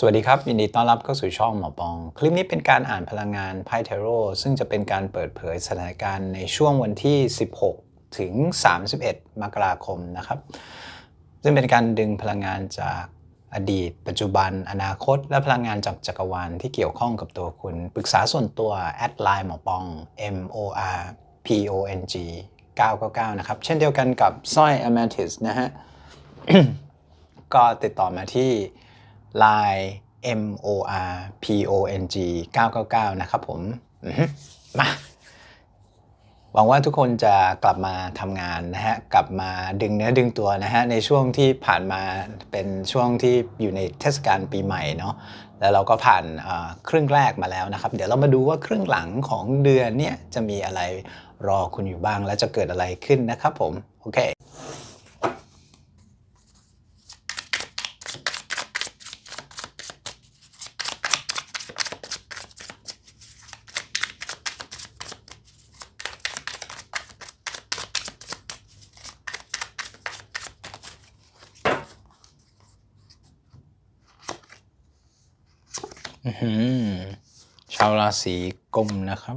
สวัสดีครับ ยินดีต้อนรับเข้าสู่ช่องหมอปอง คลิปนี้เป็นการอ่านพลังงานไพ่เทโรซึ่งจะเป็นการเปิดเผยสถานการณ์ในช่วงวันที่ 16 ถึง 31 มกราคมนะครับ ซึ่งเป็นการดึงพลังงานจากอดีต ปัจจุบัน อนาคต และพลังงานจากจักรวาลที่เกี่ยวข้องกับตัวคุณ ปรึกษาส่วนตัวแอดไลน์หมอปอง M O R P O N G 999 นะครับ เช่นเดียวกันกับสร้อย Amethyst นะฮะ ก็ติดต่อมาที่ Line M O R P O N G 999 นะครับผมมาหวังว่าทุกคนจะกลับมาทำงานนะฮะ กลับมาดึงเนื้อดึงตัวนะฮะ ในช่วงที่ผ่านมาเป็นช่วงที่อยู่ในเทศกาลปีใหม่เนาะแล้วเราก็ผ่านครึ่งแรกมาแล้วนะครับ เดี๋ยวเรามาดูว่าครึ่งหลังของเดือนเนี่ยจะมีอะไรรอคุณอยู่บ้างและจะเกิดอะไรขึ้นนะครับผม โอเค อื้อหือ ชาวราศีกุมนะครับ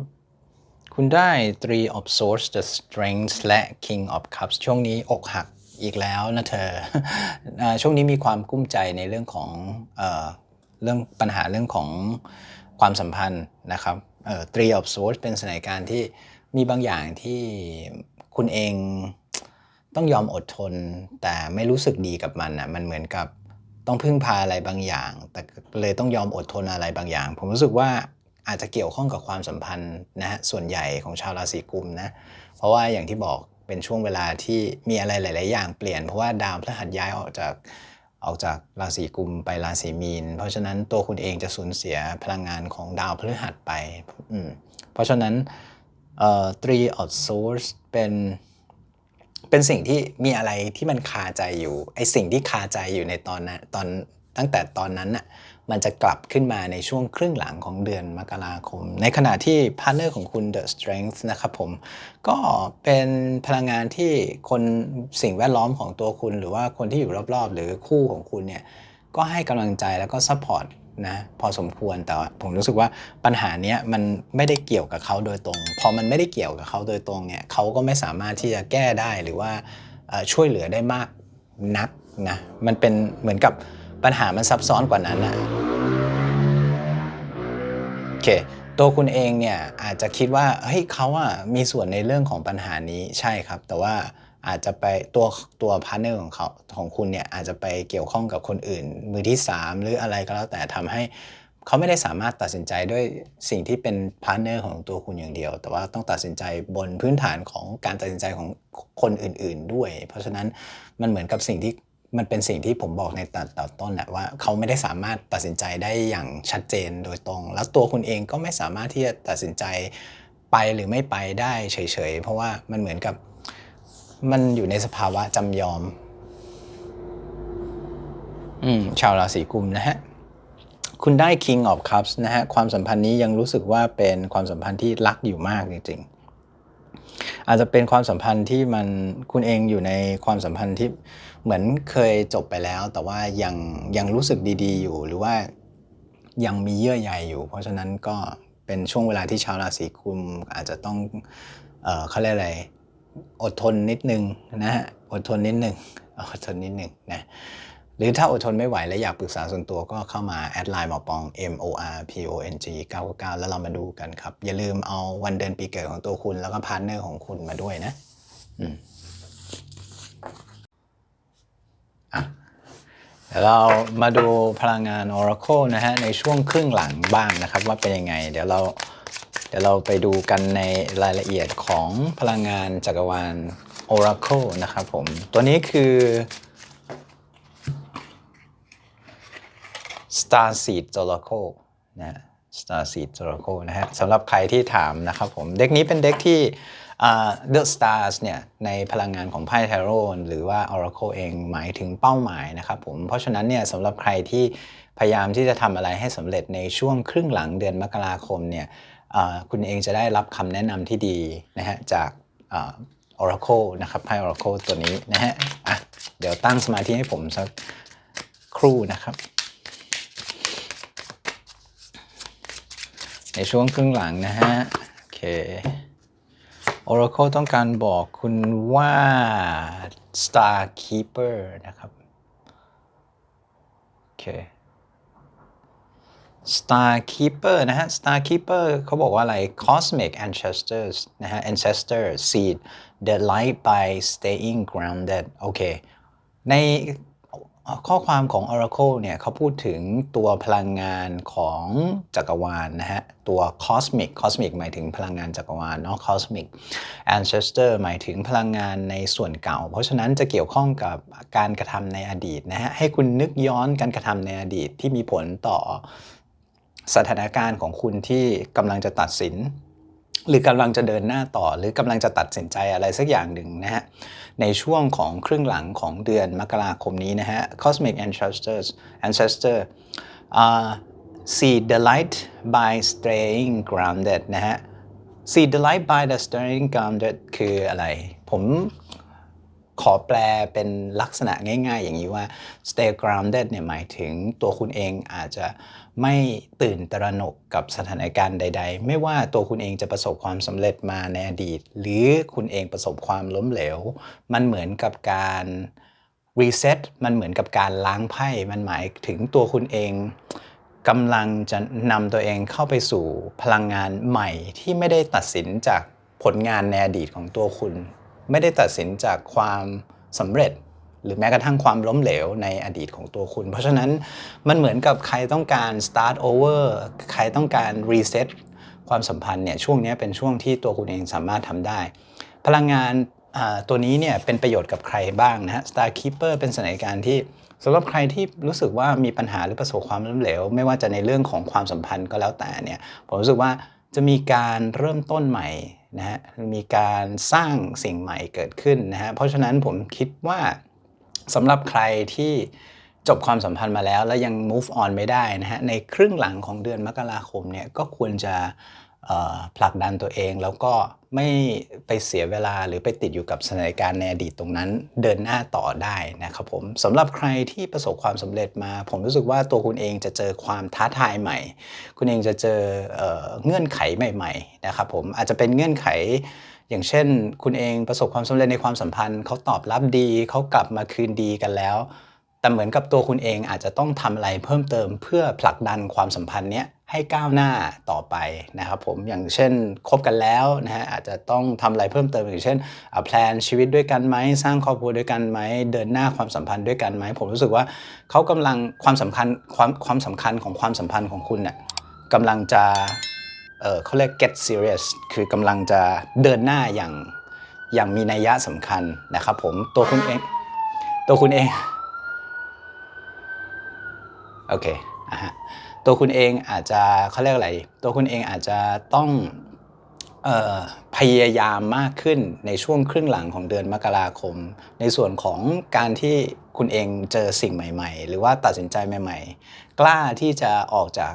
คุณได้ Three of Swords The Strength และ King of Cups ช่วงนี้อกหักอีกแล้วนะเธอ ช่วงนี้มีความกุ้มใจในเรื่องของเออเรื่องปัญหาเรื่องของความสัมพันธ์นะครับเอ่อ Three of Swords เป็นสถานการณ์ที่มีบางอย่างที่คุณเองต้องยอมอดทน แต่ไม่รู้สึกดีกับมันอะมันเหมือนกับต้องพึ่งพาอะไรบางอย่าง แต่เลยต้องยอมอดทนอะไรบางอย่าง ผมรู้สึกว่า อาจจะเกี่ยวข้องกับความสัมพันธ์นะฮะส่วนใหญ่ของชาวราศีกุมนะเพราะว่าอย่างที่บอกเป็นช่วงเวลาที่มีอะไรหลาย ๆ อย่างเปลี่ยนเพราะว่าดาวพฤหัสย้ายออกจากออกจากราศีกุมไปราศีมีน เพราะฉะนั้นตัวคุณเองจะสูญเสียพลังงานของดาวพฤหัสไปเพราะฉะนั้นเอ่อ three of swords เป็นเป็นสิ่งที่มีอะไรที่มันคาใจอยู่ไอสิ่งที่คาใจอยู่ในตอนนั้นตอนตั้งแต่ตอนนั้นน่ะ มันจะกลับขึ้นมาในช่วงครึ่งหลังของเดือนมกราคม ในขณะที่พาร์เนอร์ของคุณ The Strength นะครับผม ก็เป็นพลังงานที่คนสิ่งแวดล้อมของตัวคุณ หรือว่าคนที่อยู่รอบๆ หรือคู่ของคุณเนี่ย ก็ให้กำลังใจแล้วก็ซัพพอร์ตนะพอสมควรแต่ผมรู้สึกว่าปัญหาเนี้ยมันไม่ได้เกี่ยวกับเขาโดยตรง พอมันไม่ได้เกี่ยวกับเขาโดยตรงเนี่ยเขาก็ไม่สามารถที่จะแก้ได้หรือว่าช่วยเหลือได้มากนักนะมันเป็นเหมือนกับ ปัญหามันซับซ้อนกว่านั้นนะโอเค ตัวคุณเองเนี่ยอาจจะคิดว่าเฮ้ยเขาอะมีส่วนในเรื่องของปัญหานี้ใช่ครับ แต่ว่าอาจจะไปตัวตัวพาร์เนอร์ของเขาของคุณเนี่ยอาจจะไปเกี่ยวข้องกับคนอื่น มือที่ 3 หรืออะไรก็แล้วแต่ทำให้เขาไม่ได้สามารถตัดสินใจด้วยสิ่งที่เป็นพาร์เนอร์ของตัวคุณอย่างเดียว แต่ว่าต้องตัดสินใจบนพื้นฐานของการตัดสินใจของคนอื่น ๆ ด้วย เพราะฉะนั้นมันเหมือนกับสิ่งที่ มันเป็นสิ่งที่ผมบอกในตอนตอนต้นแหละว่าเขาไม่ได้สามารถตัดสินใจได้อย่างชัดเจนโดยตรง แล้วตัวคุณเองก็ไม่สามารถที่จะตัดสินใจไปหรือไม่ไปได้เฉยๆ เพราะว่ามันเหมือนกับมันอยู่ในสภาวะจำยอม อืมชาวราศีกุมนะฮะ คุณได้ King of Cups นะฮะ ความสัมพันธ์นี้ยังรู้สึกว่าเป็นความสัมพันธ์ที่รักอยู่มากจริงๆ อาจจะเป็นความสัมพันธ์ที่มันคุณเองอยู่ในความสัมพันธ์ที่เหมือนเคยจบไปแล้ว แต่ว่ายังยังรู้สึกดีๆ อยู่ หรือว่ายังมีเยื่อใยอยู่ เพราะฉะนั้นก็เป็นช่วงเวลาที่ชาวราศีกุมอาจจะต้องเอ่อเขาเรียกอะไรอดทนนิดนึงนะฮะอดทนนิดนึงอดทนนิดนึงนะ หรือถ้าอดทนไม่ไหวและอยากปรึกษาส่วนตัวก็เข้ามาแอดไลน์หมอปอง M O R P O N G 999 แล้วเรามาดูกันครับ อย่าลืมเอาวันเดือนปีเกิดของตัวคุณแล้วก็พาร์ทเนอร์ของคุณมาด้วยนะอืมอะเดี๋ยวเรามาดูพลังงาน Oracle นะฮะในช่วงครึ่งหลังบ้างนะครับ ว่าเป็นยังไง เดี๋ยวเราเดี๋ยวเราไปดูกันในรายละเอียดของพลังงานจักรวาล Oracle นะครับผม ตัวนี้คือ Star Seed Oracle นะ Star Seed Oracle นะฮะสำหรับใครที่ถามนะครับผม เด็กนี้เป็นเด็กที่ The Stars เนี่ยในพลังงานของไพ่ Tarot หรือว่า Oracle เองหมายถึงเป้าหมายนะครับผม เพราะฉะนั้นเนี่ยสำหรับใครที่พยายามที่จะทำอะไรให้สำเร็จในช่วงครึ่งหลังเดือนมกราคมเนี่ยคุณเองจะได้รับคำแนะนำที่ดีนะฮะจากอ่า Oracle นะครับไพ่ Oracle ตัวนี้นะฮะอะเดี๋ยวตั้งสมาธิให้ผมสักครู่นะครับ ใน ช่วงครึ่งหลังนะฮะ โอเค Oracle ต้องการบอกคุณว่า Star Keeper นะครับ โอเค Star Keeper นะฮะ Star Keeper เขาบอกว่าอะไร Cosmic Ancestors นะฮะ Ancestor Seed the light by staying grounded โอเค ใน ข้อความของ Oracle เนี่ยเขาพูดถึงตัวพลังงานของจักรวาลนะฮะ ตัว Cosmic Cosmic หมายถึงพลังงานจักรวาลเนาะ Cosmic Ancestor หมายถึงพลังงานในส่วนเก่า เพราะฉะนั้นจะเกี่ยวข้องกับการกระทำในอดีตนะฮะ ให้คุณนึกย้อนการกระทำในอดีตที่มีผลต่อสถานการณ์ของคุณที่กำลังจะตัดสิน หรือกำลังจะเดินหน้าต่อ หรือกำลังจะตัดสินใจอะไรสักอย่างหนึ่งนะฮะ ในช่วงของครึ่งหลังของเดือนมกราคมนี้นะฮะ Cosmic Ancestors Ancestor uh, see the light by staying grounded นะฮะ see the light by the staying grounded คืออะไร ผมขอแปลเป็นลักษณะง่ายๆ อย่างนี้ว่า stay grounded เนี่ยหมายถึงตัวคุณเองอาจจะ ไม่ตื่นตระหนกกับสถานการณ์ใด ๆ ไม่ว่าตัวคุณเองจะประสบความสำเร็จมาในอดีต หรือคุณเองประสบความล้มเหลว มันเหมือนกับการ reset มันเหมือนกับการล้างไพ่มันหมายถึงตัวคุณเองกำลังจะนำตัวเองเข้าไปสู่พลังงานใหม่ที่ไม่ได้ตัดสินจากผลงานในอดีตของตัวคุณ ไม่ได้ตัดสินจากความสำเร็จ หรือแม้กระทั่งความล้มเหลวในอดีตของตัวคุณ เพราะฉะนั้นมันเหมือนกับใครต้องการ start over ใครต้องการ reset ความสัมพันธ์เนี่ยช่วงนี้เป็นช่วงที่ตัวคุณเองสามารถทำได้ พลังงานตัวนี้เนี่ยเป็นประโยชน์กับใครบ้างนะฮะ Star Keeper เป็นสถานการณ์ที่สำหรับใครที่รู้สึกว่ามีปัญหาหรือประสบความล้มเหลว ไม่ว่าจะในเรื่องของความสัมพันธ์ก็แล้วแต่เนี่ยผมรู้สึกว่าจะมีการเริ่มต้นใหม่นะฮะมีการสร้างสิ่งใหม่เกิดขึ้นนะฮะเพราะฉะนั้นผมคิดว่า สำหรับใครที่จบความสัมพันธ์มาแล้ว แล้วยัง move on ไม่ได้นะฮะในครึ่งหลังของเดือนมกราคมเนี่ยก็ควรจะผลักดันตัวเองแล้วก็ไม่ไปเสียเวลาหรือไปติดอยู่กับสถานการณ์ในอดีตตรงนั้น เดินหน้าต่อได้นะครับผมสำหรับใครที่ประสบความสำเร็จมา ผมรู้สึกว่าตัวคุณเองจะเจอความท้าทายใหม่ คุณเองจะเจอเออเงื่อนไขใหม่ ๆ นะครับผมอาจจะเป็นเงื่อนไข อย่างเช่น คุณเองประสบความสำเร็จในความสัมพันธ์เขาตอบรับดีเขากลับมาคืนดีกันแล้ว แต่เหมือนกับตัวคุณเองอาจจะต้องทำอะไรเพิ่มเติม เพื่อผลักดันความสัมพันธ์เนี้ยให้ก้าวหน้าต่อไปนะครับผมอย่างเช่นคบกันแล้วนะฮะอาจจะต้องทำอะไรเพิ่มเติมอย่างเช่นแพลนชีวิตด้วยกันไหมสร้างครอบครัวด้วยกันไหมเดินหน้าความสัมพันธ์ด้วยกันไหมผมรู้สึกว่าเขากำลังความสำคัญความความสำคัญของความสัมพันธ์ของคุณเนี่ยกำลังจะ เออเขาเรียก get serious คือกำลังจะเดินหน้าอย่างอย่างมีนัยยะสำคัญนะครับผมตัวคุณเองตัวคุณเองโอเคอะฮะตัวคุณเองอาจจะเขาเรียกอะไร ตัวคุณเองอาจจะต้องออพยายามมากขึ้นในช่วงครึ่งหลังของเดือนมกราคม ในส่วนของการที่คุณเองเจอสิ่งใหม่ ๆ หรือว่าตัดสินใจใหม่ ๆ กล้าที่จะออกจาก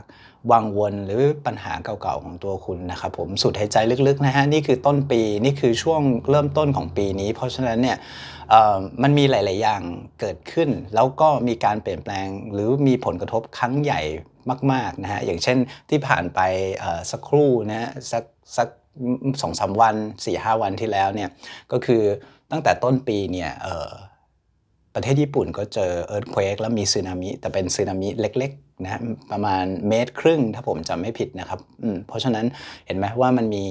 วังวนหรือปัญหาเก่าๆของตัวคุณนะครับผมสูดหายใจลึกๆนะฮะนี่คือต้นปีนี่คือช่วงเริ่มต้นของปีนี้ เพราะฉะนั้นเนี่ยมันมีหลาย ๆ อย่างเกิดขึ้น แล้วก็มีการเปลี่ยนแปลง หรือมีผลกระทบครั้งใหญ่มากๆนะฮะอย่างเช่นที่ผ่านไปสักครู่นะฮะสักสักสองสาวัน4ี่ห้าวันที่แล้วเนี่ยก็คือตั้งแต่ต้นปีเนี่ยประเทศญี่ปุ่นก็เจอเอิร์ธเควกแล้วมีสึนามิแต่เป็นสึนามิเล็ก นะประมาณเมตรครึ่งถ้าผมจำไม่ผิดนะครับเพราะฉะนั้นเห็นไหมว่ามันมี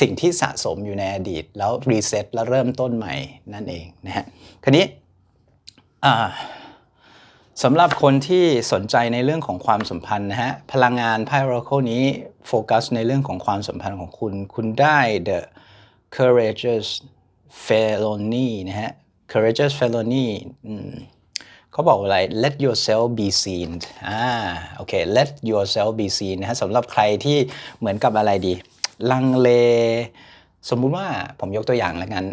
สิ่งที่สะสมอยู่ในอดีต แล้วรีเซ็ตแล้วเริ่มต้นใหม่นั่นเองนะฮะคราวนี้สำหรับคนที่สนใจในเรื่องของความสัมพันธ์นะฮะพลังงานไพ่ Oracle นี้โฟกัสในเรื่องของความสัมพันธ์ของคุณ คุณได้ the courageous felony นะฮะ courageous felony เขาบอกอะไร let yourself be seen อ่าโอเค let yourself be seen นะฮะสำหรับใครที่เหมือนกับอะไรดี ลังเล สมมุติว่าผมยกตัวอย่างแล้วกัน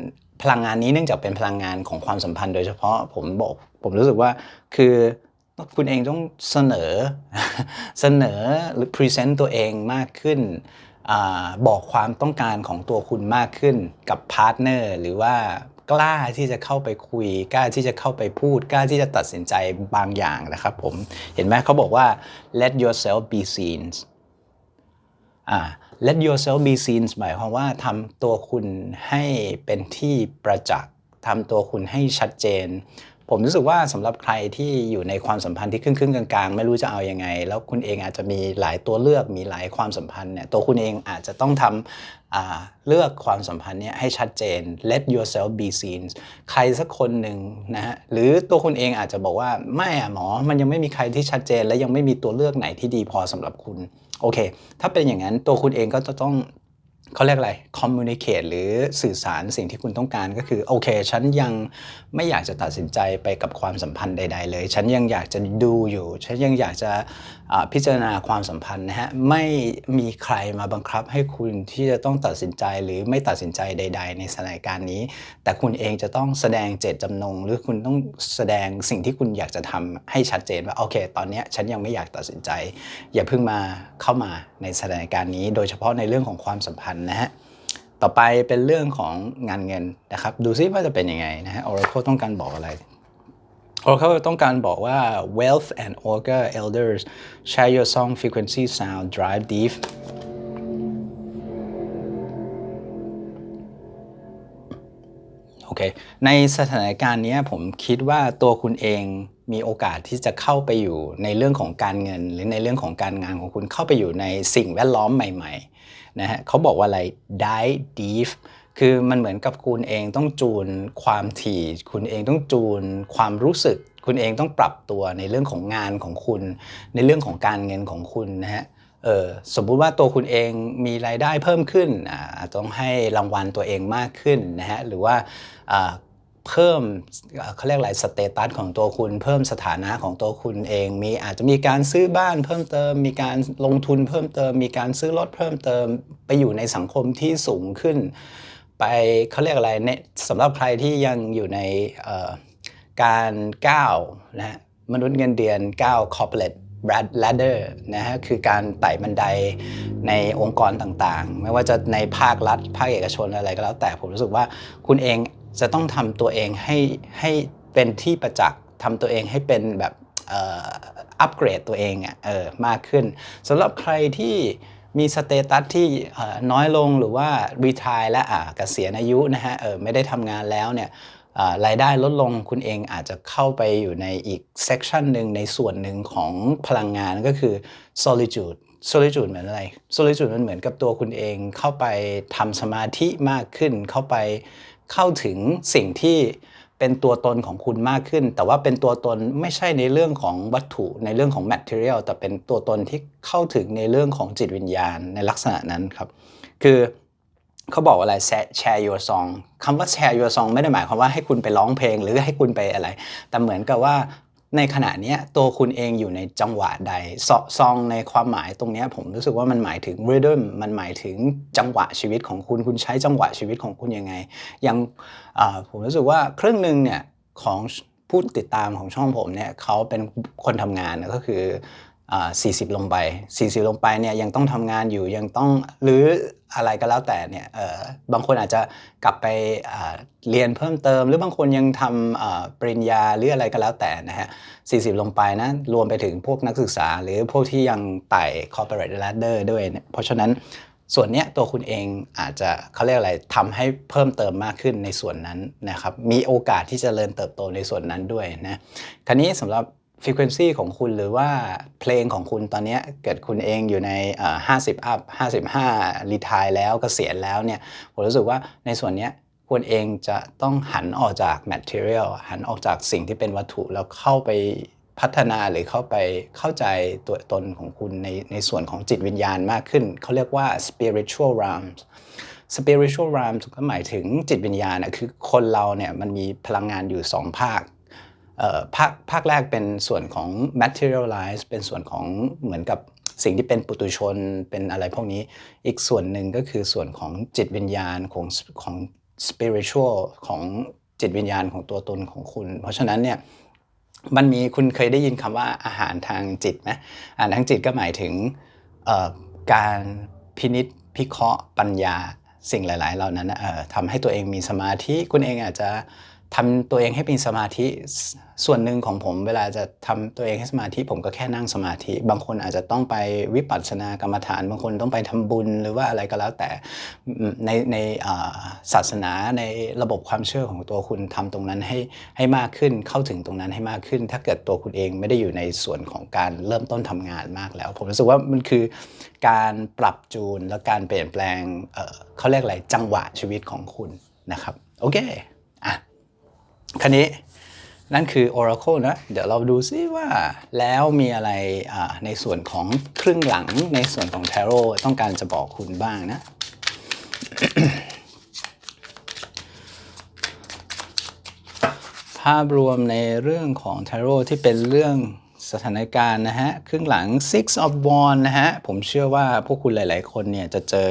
พลังงานนี้เนื่องจากเป็นพลังงานของความสัมพันธ์โดยเฉพาะผมบอกผมรู้สึกว่าคือคุณเองต้องเสนอเสนอหรือพรีเซนต์ตัวเองมากขึ้นอบอกความต้องการของตัวคุณมากขึ้นกับพาร์ทเนอร์หรือว่า กล้าที่จะเข้าไปคุย กล้าที่จะเข้าไปพูด กล้าที่จะตัดสินใจบางอย่างนะครับผม เห็นไหมเขาบอกว่า let yourself be seen อ่า let yourself be seen หมายความว่าทำตัวคุณให้เป็นที่ประจักษ์ทำตัวคุณให้ชัดเจน ผมรู้สึกว่าสำหรับใครที่อยู่ในความสัมพันธ์ที่ครึ่งๆกลางๆ ไม่รู้จะเอาอยัางไง แล้วคุณเองอาจจะมีหลายตัวเลือกมีหลายความสัมพันธ์เนี่ยตัวคุณเองอาจจะต้องทำอ่าเลือกความสัมพันธ์เนี้ยให้ชัดเจน let yourself be seen ใครสักคนหนึ่งนะฮะหรือตัวคุณเองอาจจะบอกว่าไม่อะหมอ มันยังไม่มีใครที่ชัดเจน และยังไม่มีตัวเลือกไหนที่ดีพอสำหรับคุณโอเค ถ้าเป็นอย่างนั้นตัวคุณเองก็จะต้อง เขาเรียกอะไร communicate หรือสื่อสารสิ่งที่คุณต้องการก็คือโอเค ฉันยังไม่อยากจะตัดสินใจไปกับความสัมพันธ์ใด ๆ เลย ฉันยังอยากจะดูอยู่ ฉันยังอยากจะอ่าพิจารณาความสัมพันธ์นะฮะไม่มีใครมาบังคับให้คุณที่จะต้องตัดสินใจหรือไม่ตัดสินใจใด ๆ ในสถานการณ์นี้ แต่คุณเองจะต้องแสดงเจตจำนง หรือคุณต้องแสดงสิ่งที่คุณอยากจะทำให้ชัดเจนว่าโอเค ตอนนี้ฉันยังไม่อยากตัดสินใจ อย่าเพิ่งมาเข้ามาในสถานการณ์นี้ โดยเฉพาะในเรื่องของความสัมพันธ์นะฮะต่อไปเป็นเรื่องของงานเงินนะครับ ดูซิว่าจะเป็นยังไงนะฮะ Oracle ต้องการบอกอะไร Oracle ต้องการบอกว่า wealth and ogre elders share your song frequency sound drive deep โอเค ในสถานการณ์นี้ผมคิดว่าตัวคุณเองมีโอกาสที่จะเข้าไปอยู่ในเรื่องของการเงิน หรือในเรื่องของการงานของคุณเข้าไปอยู่ในสิ่งแวดล้อมใหม่ ๆ นะฮะเขาบอกว่าอะไร die deep คือมันเหมือนกับคุณเองต้องจูนความถี่ คุณเองต้องจูนความรู้สึก คุณเองต้องปรับตัวในเรื่องของงานของคุณ ในเรื่องของการเงินของคุณนะฮะเออสมมุติว่าตัวคุณเองมีรายได้เพิ่มขึ้นอ่าต้องให้รางวัลตัวเองมากขึ้นนะฮะหรือว่าอ่า เพิ่มเขาเรียกอะไรสเตตัสของตัวคุณ เพิ่มสถานะของตัวคุณเอง มีอาจจะมีการซื้อบ้านเพิ่มเติม มีการลงทุนเพิ่มเติม มีการซื้อรถเพิ่มเติม ไปอยู่ในสังคมที่สูงขึ้น ไปเขาเรียกอะไรเนี่ยสำหรับใครที่ยังอยู่ในการก้าวนะฮะมนุษย์เงินเดือนก้าว corporate ladder นะฮะคือการไต่บันไดในองค์กรต่างๆ ไม่ว่าจะในภาครัฐ ภาคเอกชนอะไรก็แล้วแต่ผมรู้สึกว่าคุณเอง จะต้องทำตัวเองให้ให้เป็นที่ประจักษ์ทำตัวเองให้เป็นแบบอัปเกรดตัวเองอะเออมากขึ้นสำหรับใครที่มีสเตตัสที่น้อยลงหรือว่ารีทายและอ่าเกษียณอายุนะฮะเออไม่ได้ทำงานแล้วเนี่ยรายได้ลดลงคุณเองอาจจะเข้าไปอยู่ในอีกเซกชันหนึ่งในส่วนหนึ่งของพลังงานก็คือ solitude solitude เหมือนอะไร solitude มันเหมือนกับตัวคุณเองเข้าไปทำสมาธิมากขึ้นเข้าไป เข้าถึงสิ่งที่เป็นตัวตนของคุณมากขึ้น แต่ว่าเป็นตัวตนไม่ใช่ในเรื่องของวัตถุในเรื่องของ material แต่เป็นตัวตนที่เข้าถึงในเรื่องของจิตวิญญาณในลักษณะนั้นครับ คือเขาบอกอะไรแชร์ your song คำว่าแชร์ your song ไม่ได้หมายความว่าให้คุณไปร้องเพลงหรือให้คุณไปอะไร แต่เหมือนกับว่า ในขณะเนี้ยตัวคุณเองอยู่ในจังหวะใดซซองในความหมายตรงนี้ผมรู้สึกว่ามันหมายถึง rhythm มันหมายถึงจังหวะชีวิตของคุณคุณใช้จังหวะชีวิตของคุณยังไงอย่างผมรู้สึกว่าครึ่งหนึ่งเนี่ยของผู้ติดตามของช่องผมเนี่ยเขาเป็นคนทำงานนะก็คือ 40 ลงไป 40 ลงไปเนี่ยยังต้องทำงานอยู่ยังต้องหรืออะไรก็แล้วแต่เนี่ยบางคนอาจจะกลับไปเรียนเพิ่มเติม หรือบางคนยังทำปริญญาหรืออะไรก็แล้วแต่นะฮะ 40 ลงไปนะรวมไปถึงพวกนักศึกษา หรือพวกที่ยังไต่ corporate ladder ด้วยเยเพราะฉะนั้นส่วนเนี้ยตัวคุณเองอาจจะเขาเรียกอะไรทำให้เพิ่มเติมมากขึ้นในส่วนนั้นนะครับมีโอกาสที่จะเจริญเติบโตในส่วนนั้นด้วยนะคราวนี้สำหรับ frequency ของคุณหรือว่าเพลงของคุณตอนนี้เกิดคุณเองอยู่ในเอ่อ50 up 55 รีทายแล้วเกษียณแล้วเนี่ยผมรู้สึกว่าในส่วนนี้คุณเองจะต้องหันออกจาก material หันออกจากสิ่งที่เป็นวัตถุแล้วเข้าไปพัฒนาหรือเข้าไปเข้าใจตัวตนของคุณในในส่วนของจิตวิญญาณมากขึ้น เขาเรียกว่า spiritual realms spiritual realms ก็หมายถึงจิตวิญญาณนะคือคนเราเนี่ยมันมีพลังงานอยู่สองภาค ภาคภาคแรกเป็นส่วนของ materialize เป็นส่วนของเหมือนกับสิ่งที่เป็นปุตุชนเป็นอะไรพวกนี้ อีกส่วนหนึ่งก็คือส่วนของจิตวิญญาณของของ spiritual ของจิตวิญญาณของตัวตนของคุณ เพราะฉะนั้นเนี่ยมันมีคุณเคยได้ยินคำว่าอาหารทางจิตไหมอาหารทางจิตก็หมายถึงการพินิษพิเคราะห์ปัญญาสิ่งหลาย ๆ เหล่านั้นทำให้ตัวเองมีสมาธิคุณเองอาจจะ ทำตัวเองให้เป็นสมาธิส่วนหนึ่งของผม เวลาจะทำตัวเองให้สมาธิผมก็แค่นั่งสมาธิ บางคนอาจจะต้องไปวิปัสสนากรรมฐาน บางคนต้องไปทำบุญหรือว่าอะไรก็แล้วแต่ในในศาสนาในระบบความเชื่อของตัวคุณทำตรงนั้นให้ให้มากขึ้นเข้าถึงตรงนั้นให้มากขึ้น ถ้าเกิดตัวคุณเองไม่ได้อยู่ในส่วนของการเริ่มต้นทำงานมากแล้ว ผมรู้สึกว่ามันคือการปรับจูนและการเปลี่ยนแปลงเเขาเรียกอะไรจังหวะชีวิตของคุณนะครับโอเค คันนี้นั่นคือ Oracle นะ เดี๋ยวเราดูซิว่าแล้วมีอะไรในส่วนของครึ่งหลังในส่วนของ Tarot ต้องการจะบอกคุณบ้างนะ ภาพรวมในเรื่องของ Tarot ที่เป็นเรื่องสถานการณ์นะฮะ ครึ่งหลัง Six of Wands นะฮะ ผมเชื่อว่าพวกคุณหลาย ๆ คนเนี่ยจะเจอ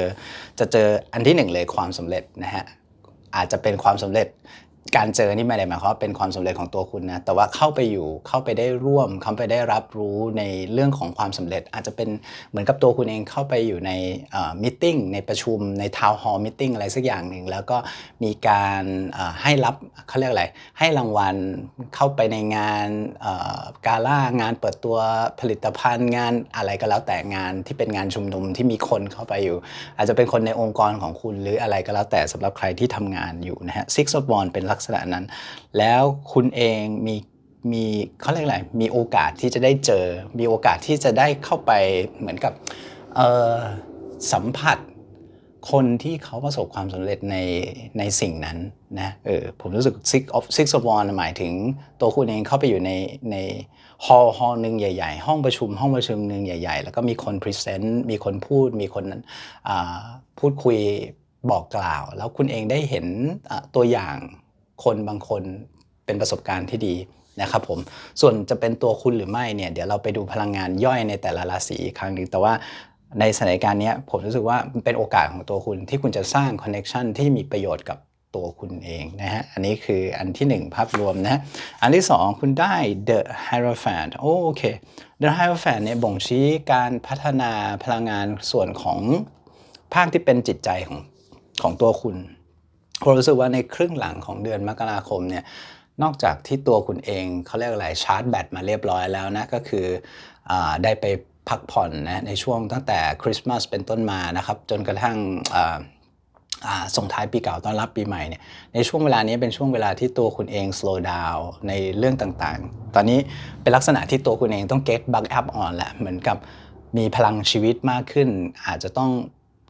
จะเจออันที่หนึ่งเลยความสำเร็จนะฮะ อาจจะเป็นความสำเร็จ การเจอนี่ไม่ได้หมายความว่าเป็นความสำเร็จของตัวคุณนะแต่ว่าเข้าไปอยู่เข้าไปได้ร่วมเข้าไปได้รับรู้ในเรื่องของความสำเร็จ อาจจะเป็นเหมือนกับตัวคุณเองเข้าไปอยู่ในมิ팅ในประชุมในทาวน์ฮอลล์มิ팅อะไรสักอย่างหนึ่งแล้วก็มีการให้รับเขาเรียกอะไรให้รางวัลเข้าไปในงานกาล่างานเปิดตัวผลิตภัณฑ์งานอะไรก็แล้วแต่งานที่เป็นงานชุมนุมที่มีคนเข้าไปอยู่ อาจจะเป็นคนในองค์กรของคุณหรืออะไรก็แล้วแต่สำหรับใครที่ทำงานอยู่นะฮะ Six of Wands เป็นลักษณะนั้น แล้วคุณเองมีมีเขาเรียกอะไรมีโอกาสที่จะได้เจอ มีโอกาสที่จะได้เข้าไปเหมือนกับสัมผัสคนที่เขาประสบความสำเร็จในในสิ่งนั้นนะเออผมรู้สึก six of six of wands หมายถึงตัวคุณเองเข้าไปอยู่ในในฮอลฮอลหนึ่งใหญ่ ๆ ห้องประชุม ห้องประชุมหนึ่งใหญ่ ๆ แล้วก็มีคนพรีเซนต์มีคนพูด มีคนพูดคุยบอกกล่าว แล้วคุณเองได้เห็นตัวอย่าง คนบางคนเป็นประสบการณ์ที่ดีนะครับผมส่วนจะเป็นตัวคุณหรือไม่เนี่ยเดี๋ยวเราไปดูพลังงานย่อยในแต่ละราศีอีกครั้งหนึ่งแต่ว่าในสถานการณ์นี้ผมรู้สึกว่ามันเป็นโอกาสของตัวคุณที่คุณจะสร้างคอนเน็ชันที่มีประโยชน์กับตัวคุณเองนะฮะ อันนี้คืออันที่หนึ่งภาพรวมนะฮะอันที่สองคุณได้ The Hierophant โอเค The Hierophant เนี่ยบ่งชี้การพัฒนาพลังงานส่วนของภาคที่เป็นจิตใจของของตัวคุณ ผมรู้สึกว่าในครึ่งหลังของเดือนมกราคมเนี่ยนอกจากที่ตัวคุณเองเขาเรียกอะไรชาร์จแบตมาเรียบร้อยแล้วนะก็คืออได้ไปพักผ่อนนะในช่วงตั้งแต่คริสต์มาสเป็นต้นมานะครับจนกระทั่งส่งท้ายปีเก่าต้อนรับปีใหม่เนี่ยในช่วงเวลานี้เป็นช่วงเวลาที่ตัวคุณเอง slow down ในเรื่องต่างๆ ตอนนี้เป็นลักษณะที่ตัวคุณเองต้อง get back up on แหละเหมือนกับมีพลังชีวิตมากขึ้น อาจจะต้อง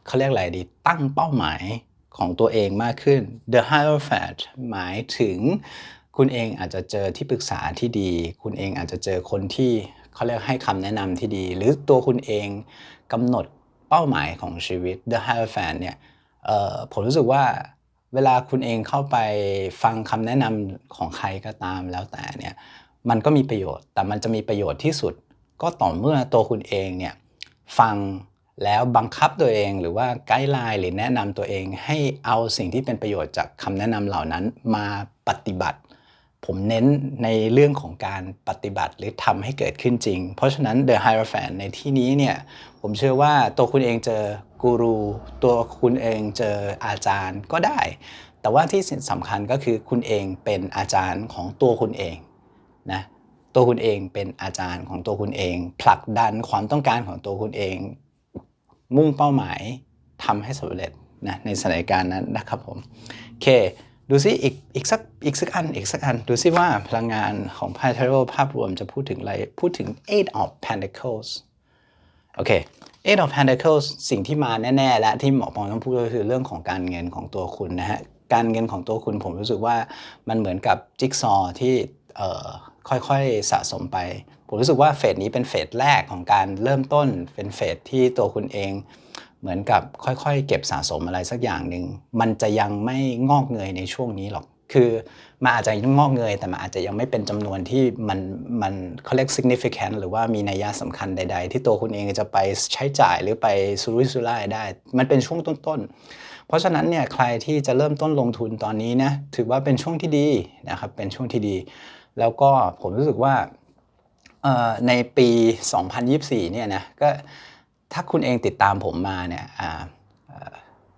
เขาเรียกอะไรดีตั้งเป้าหมาย ของตัวเองมากขึ้น The Hierophant หมายถึง คุณเองอาจจะเจอที่ปรึกษาที่ดี คุณเองอาจจะเจอคนที่เขาเรียกให้คำแนะนำที่ดี หรือตัวคุณเองกำหนดเป้าหมายของชีวิต The Hierophant เนี่ยผมรู้สึกว่าเวลาคุณเองเข้าไปฟังคำแนะนำของใครก็ตามแล้วแต่เนี่ยมันก็มีประโยชน์ แต่มันจะมีประโยชน์ที่สุด ก็ต่อเมื่อตัวคุณเองเนี่ยฟัง แล้วบังคับตัวเองหรือว่าไกด์ไลน์หรือแนะนำตัวเองให้เอาสิ่งที่เป็นประโยชน์จากคำแนะนำเหล่านั้นมาปฏิบัติ ผมเน้นในเรื่องของการปฏิบัติหรือทำให้เกิดขึ้นจริง เพราะฉะนั้น The Hierophant ในที่นี้เนี่ยผมเชื่อว่าตัวคุณเองเจอกูรูตัวคุณเองเจออาจารย์ก็ได้ แต่ว่าที่สำคัญก็คือคุณเองเป็นอาจารย์ของตัวคุณเองนะตัวคุณเองเป็นอาจารย์ของตัวคุณเอง ผลักดันความต้องการของตัวคุณเอง มุ่งเป้าหมายทำให้สำเร็จนะในสถานการณ์นั้นนะครับผมโอเคดูซิอีกอีกสักอีกสักอันอีกสักอัน ดูซิว่าพลังงานของไพ่ Tarot ภาพรวมจะพูดถึงอะไร พูดถึง Eight of Pentacles โอเค Eight of Pentacles สิ่งที่มาแน่ ๆ และที่หมอปองต้องพูดก็คือเรื่องของการเงินของตัวคุณนะฮะ การเงินของตัวคุณผมรู้สึกว่ามันเหมือนกับจิ๊กซอที่ค่อยๆสะสมไป ผมรู้สึกว่าเฟสนี้เป็นเฟสแรกของการเริ่มต้นเป็นเฟสที่ตัวคุณเองเหมือนกับค่อยๆ เก็บสะสมอะไรสักอย่างหนึ่งมันจะยังไม่งอกเงยในช่วงนี้หรอก คือมันอาจจะงอกเงยแต่มันอาจจะยังไม่เป็นจำนวนที่มันมันเขาเรียก significant หรือว่ามีนัยสำคัญใด ๆ ที่ตัวคุณเองจะไปใช้จ่ายหรือไปสุรุ่ยสุร่ายได้ มันเป็นช่วงต้นๆ เพราะฉะนั้นเนี่ยใครที่จะเริ่มต้นลงทุนตอนนี้นะถือว่าเป็นช่วงที่ดีนะครับเป็นช่วงที่ดี แล้วก็ผมรู้สึกว่า ในปี 2024 เนี่ยนะก็ถ้าคุณเองติดตามผมมาเนี่ยเ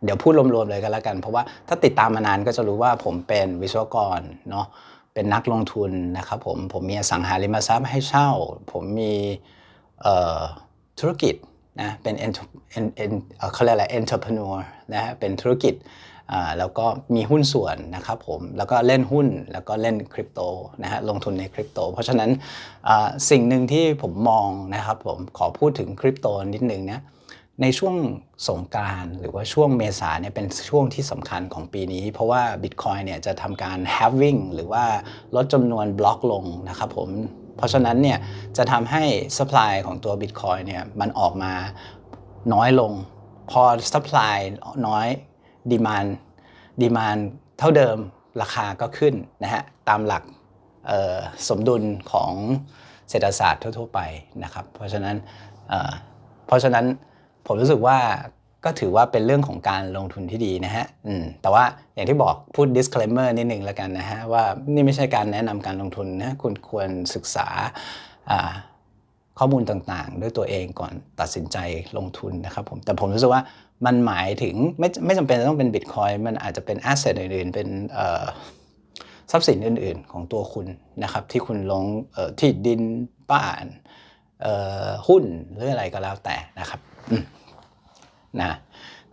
เดี๋ยวพูดรวมๆเลยกันแล้วกัน เพราะว่าถ้าติดตามมานานก็จะรู้ว่าผมเป็นวิศวกรเนาะเป็นนักลงทุนนะครับผมผมมีอสังหาริมทรัพย์ให้เช่า ผมมีธุรกิจนะเป็นเอ่อเขาเรียกอะไร entrepreneur นะฮะเป็นธุรกิจ แล้วก็มีหุ้นส่วนนะครับผมแล้วก็เล่นหุ้นแล้วก็เล่นคริปโตนะฮะลงทุนในคริปโต เพราะฉะนั้นสิ่งหนึ่งที่ผมมองนะครับผมขอพูดถึงคริปโตนิดนึงนะในช่วงสงกานต์หรือว่าช่วงเมษาเนี่ยเป็นช่วงที่สำคัญของปีนี้ เพราะว่า Bitcoin เนี่ยจะทำการ halving หรือว่าลดจำนวนบล็อกลงนะครับผมเพราะฉะนั้นเนี่ยจะทำให้ supply ของตัว Bitcoin เนี่ยมันออกมาน้อยลง พอ supply น้อย demand demand เท่าเดิมราคาก็ขึ้นนะฮะตามหลักสมดุลของเศรษฐศาสตร์ทั่ว ๆ ไปนะครับ เพราะฉะนั้นเเพราะฉะนั้นผมรู้สึกว่าก็ถือว่าเป็นเรื่องของการลงทุนที่ดีนะฮะแต่ว่าอย่างที่บอกพูด disclaimer นิดนึงแล้วกันนะฮะว่านี่ไม่ใช่การแนะนำการลงทุนนะคุณควรศึกษาข้อมูลต่างๆ ด้วยตัวเองก่อนตัดสินใจลงทุนนะครับผมแต่ผมรู้สึกว่า มันหมายถึงไม่ไม่จำเป็นต้องเป็นบิตคอยมันอาจจะเป็นแอสเซทอื่นๆ เป็นทรัพย์สินอื่นๆ ของตัวคุณนะครับ ที่คุณลงที่ดินบ้านหุ้นหรืออะไรก็แล้วแต่นะครับนะ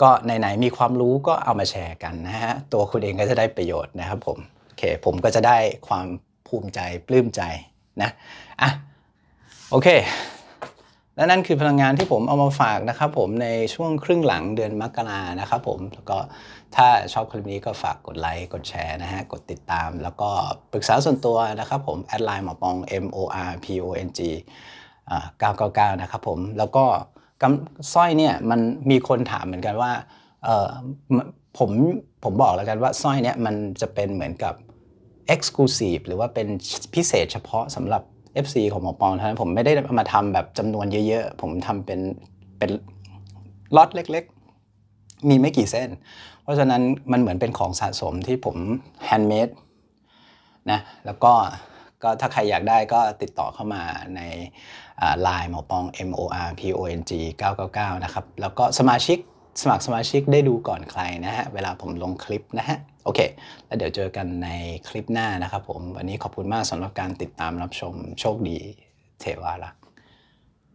ก็ไหนๆมีความรู้ก็เอามาแชร์กันนะฮะตัวคุณเองก็จะได้ประโยชน์นะครับผมโอเคผมก็จะได้ความภูมิใจปลื้มใจนะอะโอเค และนั่นคือพลังงานที่ผมเอามาฝากนะครับผมในช่วงครึ่งหลังเดือนมกรานะครับผมแล้วก็ถ้าชอบคลิปนี้ก็ฝากกดไลค์กดแชร์นะฮะกดติดตาม แล้วก็ปรึกษาส่วนตัวนะครับผมแอดไลน์หมอปอง M O R P O N G 999 นะครับผมแล้วก็กำสร้อยเนี่ยมันมีคนถามเหมือนกันว่าเออผมผมบอกแล้วกันว่าสร้อยเนี่ยมันจะเป็นเหมือนกับ exclusive หรือว่าเป็นพิเศษเฉพาะสำหรับ FC ของหมอปองเท่านั้นผมไม่ได้มาทำแบบจำนวนเยอะๆ ผมทำเป็นเป็นล็อตเล็กๆ มีไม่กี่เส้น เพราะฉะนั้นมันเหมือนเป็นของสะสมที่ผมแฮนด์เมดนะแล้วก็ก็ถ้าใครอยากได้ก็ติดต่อเข้ามาในไลน์หมอปอง M O R P O N G 999 นะครับ แล้วก็สมาชิกสมัครสมาชิกได้ดูก่อนใครนะฮะ เวลาผมลงคลิปนะฮะ โอเค แล้วเดี๋ยวเจอกันในคลิปหน้านะครับผม วันนี้ขอบคุณมากสำหรับการติดตามรับชมโชคดีเทวารักษ